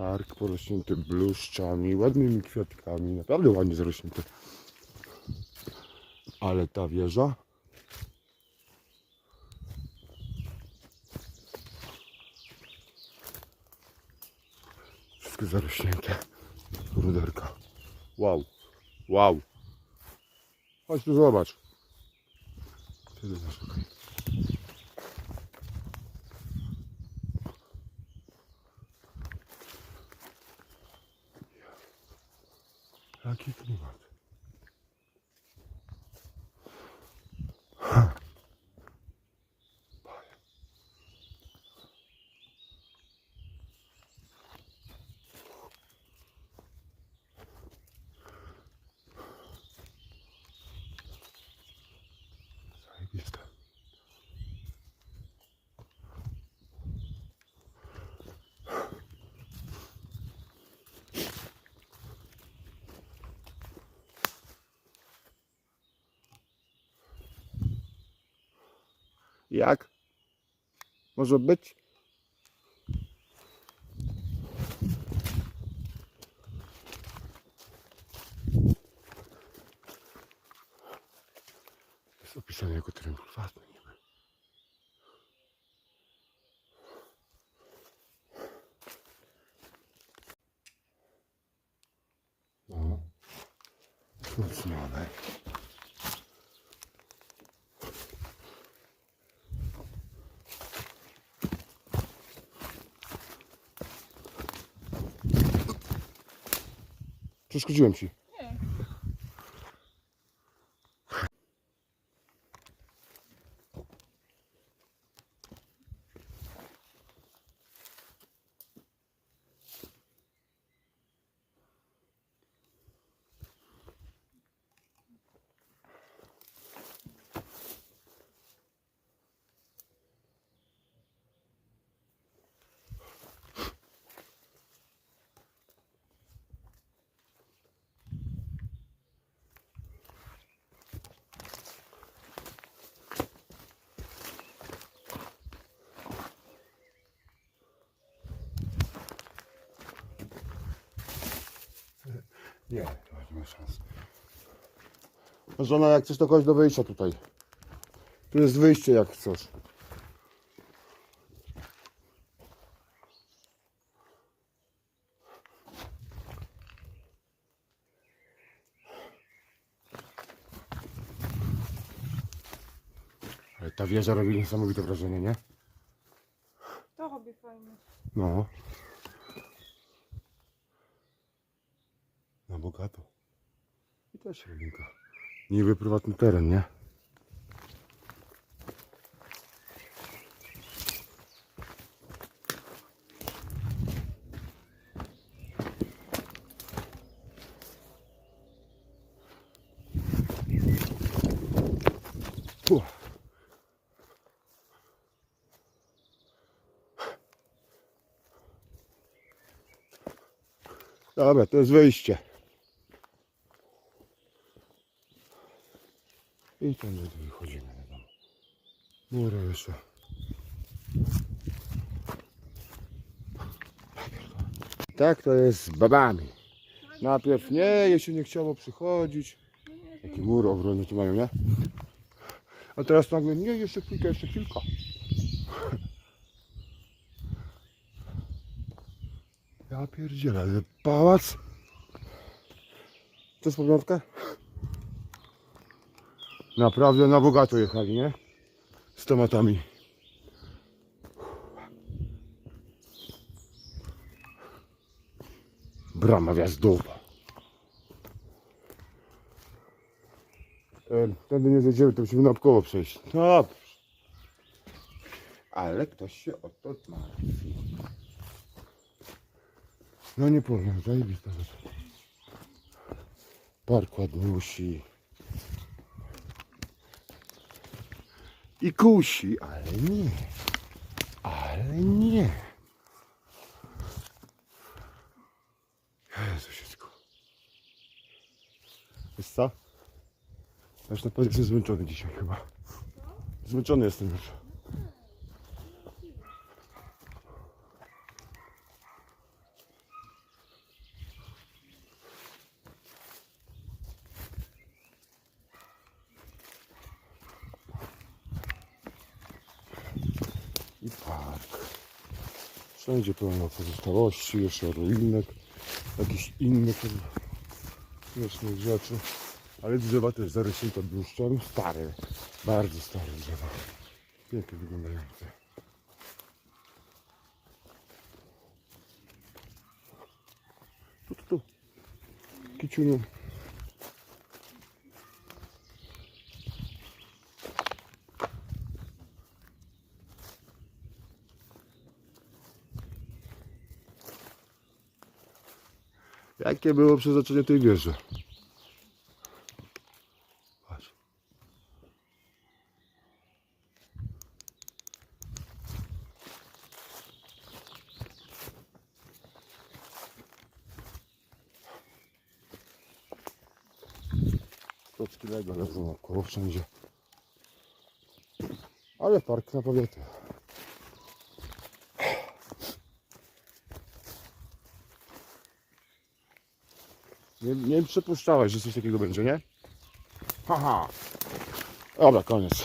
Park porośnięty bluszczami, ładnymi kwiatkami, naprawdę ładnie zarośnięty. Ale ta wieża Wszystko zarośnięte. Ruderka. Wow. Wow. Chodź tu zobacz. Tyle zaszukaj. Jaki Jak? Może być? Jest opisane jako teren prywatny. No. Przeszkodziłem ci. Nie. Nie, nie ma szans. Żona, jak chcesz, to chodź do wyjścia tutaj. Tu jest wyjście, jak chcesz. Ale ta wieża robi niesamowite wrażenie, nie? To robi fajnie. No. Na bogato. Rolinka. Niby prywatny teren, nie? Uff. Dobra, to jest wyjście. Tam wychodzimy. Mura jeszcze. Tak to jest z babami. Najpierw nie, jej się nie chciało przychodzić. Jaki mur ogromny tu mają, nie? A teraz nagle, nie, jeszcze chwilkę, jeszcze chwilka. Ja pierdzielę, pałac. To jest pamiątka? Naprawdę na bogato jechali, nie? Z tematami. Brama wjazdowa. Tędy nie zejdziemy, to musimy naokoło przejść. No. Ale ktoś się o to martwi. No nie powiem, zajebista rzecz. Park ładniusi. I kusi, ale nie. Ale nie. Jezusiecko. Wiesz co? Aż na pewno jestem zmęczony dzisiaj chyba. Zmęczony jestem już. Wszędzie pełno pozostałości, jeszcze ruinek, jakichś innych śmiesznych rzeczy. Ale drzewa też zarośnięte bluszczem. Stare, bardzo stare drzewa. Pięknie wyglądające. Tu, tu, tu. Kiciuniu. Jakie było przeznaczenie tej wieży? Patrz. Lego leżą wszędzie. Ale park na powiecie. Nie, nie przypuszczałeś, że coś takiego będzie, nie? Haha. Dobra, koniec.